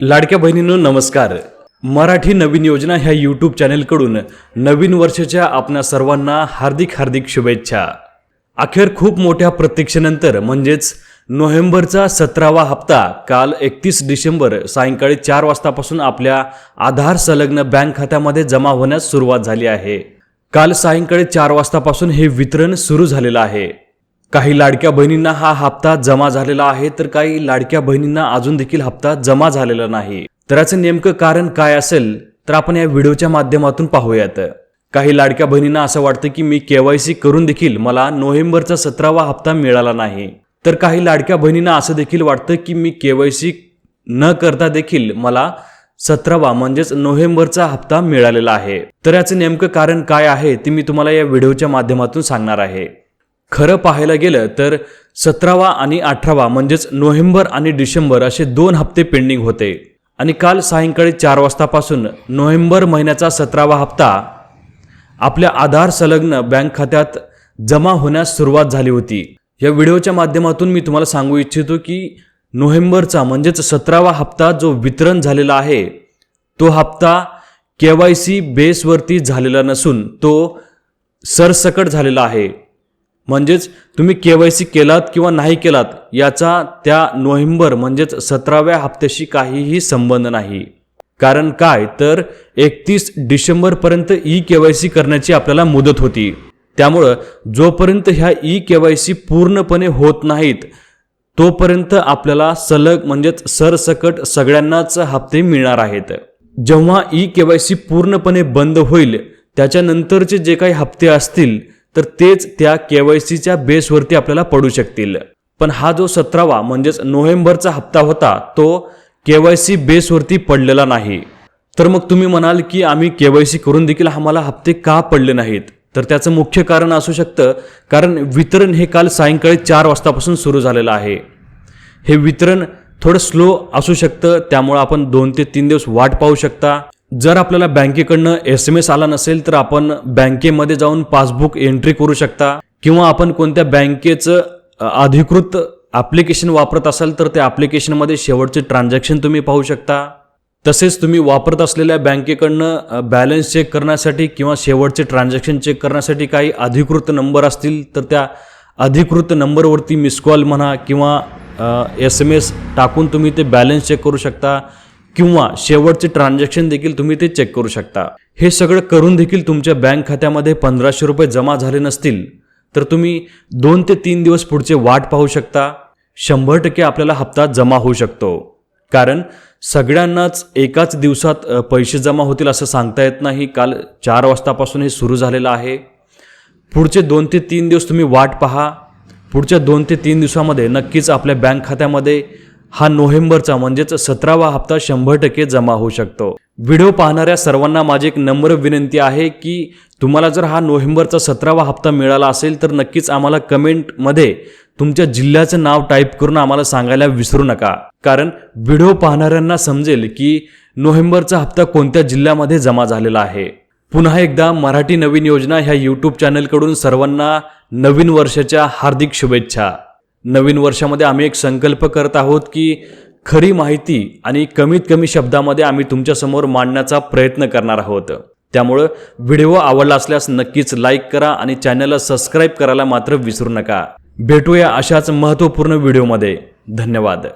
लाडक्या बहिणींनो नमस्कार. मराठी नवीन योजना ह्या यूट्यूब चॅनेलकडून नवीन वर्षाच्या आपणा सर्वांना हार्दिक हार्दिक शुभेच्छा. अखेर खूप मोठ्या प्रतीक्षेनंतर म्हणजेच नोव्हेंबरचा सतरावा हप्ता काल एकतीस डिसेंबर सायंकाळी चार वाजतापासून आपल्या आधार संलग्न बँक खात्यामध्ये जमा होण्यास सुरुवात झाली आहे. काल सायंकाळी चार वाजतापासून हे वितरण सुरू झालेलं आहे. काही लाडक्या बहिणींना हा हप्ता जमा झालेला आहे तर काही लाडक्या बहिणींना अजून देखील हप्ता जमा झालेला नाही. तर याचं नेमकं कारण काय असेल तर आपण या व्हिडिओच्या माध्यमातून पाहूयात. काही लाडक्या बहिणींना असं वाटतं की मी केवायसी करून देखील मला नोव्हेंबरचा सतरावा हप्ता मिळाला नाही. तर काही लाडक्या बहिणींना असं देखील वाटतं की मी केवायसी न करता देखील मला सतरावा म्हणजेच नोव्हेंबरचा हप्ता मिळालेला आहे. तर याचं नेमकं कारण काय आहे ते मी तुम्हाला या व्हिडिओच्या माध्यमातून सांगणार आहे. खरं पाहायला गेलं तर सतरावा आणि अठरावा म्हणजेच नोव्हेंबर आणि डिसेंबर असे दोन हप्ते पेंडिंग होते. आणि काल सायंकाळी चार वाजतापासून नोव्हेंबर महिन्याचा सतरावा हप्ता आपल्या आधार संलग्न बँक खात्यात जमा होण्यास सुरुवात झाली होती. या व्हिडिओच्या माध्यमातून मी तुम्हाला सांगू इच्छितो की नोव्हेंबरचा म्हणजेच सतरावा हप्ता जो वितरण झालेला आहे तो हप्ता के वाय सी बेसवरती झालेला नसून तो सरसकट झालेला आहे. म्हणजेच तुम्ही के वाय सी केलात किंवा नाही केलात याचा त्या नोव्हेंबर म्हणजेच सतराव्या हप्त्याशी काहीही संबंध नाही. कारण काय? तर एकतीस डिसेंबरपर्यंत ई के वाय सी करण्याची आपल्याला मुदत होती. त्यामुळं जोपर्यंत ह्या ई के वाय सी पूर्णपणे होत नाहीत तोपर्यंत आपल्याला सलग म्हणजेच सरसकट सगळ्यांनाच हप्ते मिळणार आहेत. जेव्हा ई के वाय सी पूर्णपणे बंद होईल त्याच्यानंतरचे जे काही हप्ते असतील तर तेच त्या के वाय सीच्या बेसवरती आपल्याला पडू शकतील. पण हा जो सतरावा म्हणजेच नोव्हेंबरचा हप्ता होता तो के वाय सी बेसवरती पडलेला नाही. तर मग तुम्ही म्हणाल की आम्ही के वाय सी करून देखील आम्हाला हप्ते का पडले नाहीत? तर त्याचं मुख्य कारण असू शकतं कारण वितरण हे काल सायंकाळी चार वाजतापासून सुरू झालेलं आहे. हे वितरण थोडं स्लो असू शकतं त्यामुळं आपण दोन ते तीन दिवस वाट पाहू शकता. जर आपल्याला बँकेकडनं एस एम एस आला नसेल तर आपण बँकेमध्ये जाऊन पासबुक एंट्री करू शकता. किंवा आपण कोणत्या बँकेचं अधिकृत ॲप्लिकेशन वापरत असाल तर त्या ॲप्लिकेशनमध्ये शेवटचे ट्रान्झॅक्शन तुम्ही पाहू शकता. तसेच तुम्ही वापरत असलेल्या बँकेकडनं बॅलन्स चेक करण्यासाठी किंवा शेवटचे ट्रान्झॅक्शन चेक करण्यासाठी काही अधिकृत नंबर असतील तर त्या अधिकृत नंबरवरती मिस कॉल म्हणा किंवा एस एम एस टाकून तुम्ही ते बॅलन्स चेक करू शकता. किंवा शेवटचे ट्रान्झॅक्शन देखील तुम्ही ते चेक करू शकता. हे सगळं करून देखील तुमच्या बँक खात्यामध्ये पंधराशे रुपये जमा झाले नसतील तर तुम्ही दोन ते तीन दिवस पुढचे वाट पाहू शकता. शंभर टक्के आपल्याला हप्ता जमा होऊ शकतो. कारण सगळ्यांनाच एकाच दिवसात पैसे जमा होतील असं सांगता येत नाही. काल चार वाजतापासून हे सुरू झालेलं आहे. पुढचे दोन ते तीन दिवस तुम्ही वाट पहा. पुढच्या दोन ते तीन दिवसामध्ये नक्कीच आपल्या बँक खात्यामध्ये हा नोव्हेंबरचा म्हणजेच सतरावा हप्ता शंभर टक्के जमा होऊ शकतो. व्हिडिओ पाहणाऱ्या सर्वांना माझी एक नम्र विनंती आहे की तुम्हाला जर हा नोव्हेंबरचा सतरावा हप्ता मिळाला असेल तर नक्कीच आम्हाला कमेंटमध्ये तुमच्या जिल्ह्याचं नाव टाईप करून आम्हाला सांगायला विसरू नका. कारण व्हिडिओ पाहणाऱ्यांना समजेल की नोव्हेंबरचा हप्ता कोणत्या जिल्ह्यामध्ये जमा झालेला आहे. पुन्हा एकदा मराठी नवीन योजना ह्या यूट्यूब चॅनलकडून सर्वांना नवीन वर्षाच्या हार्दिक शुभेच्छा. नवीन वर्षामध्ये आम्ही एक संकल्प करत आहोत की खरी माहिती आणि कमीत कमी शब्दामध्ये आम्ही तुमच्यासमोर मांडण्याचा प्रयत्न करणार आहोत. त्यामुळं व्हिडिओ आवडला असल्यास नक्कीच लाईक करा आणि चॅनलला सबस्क्राईब करायला मात्र विसरू नका. भेटूया अशाच महत्त्वपूर्ण व्हिडिओमध्ये. धन्यवाद.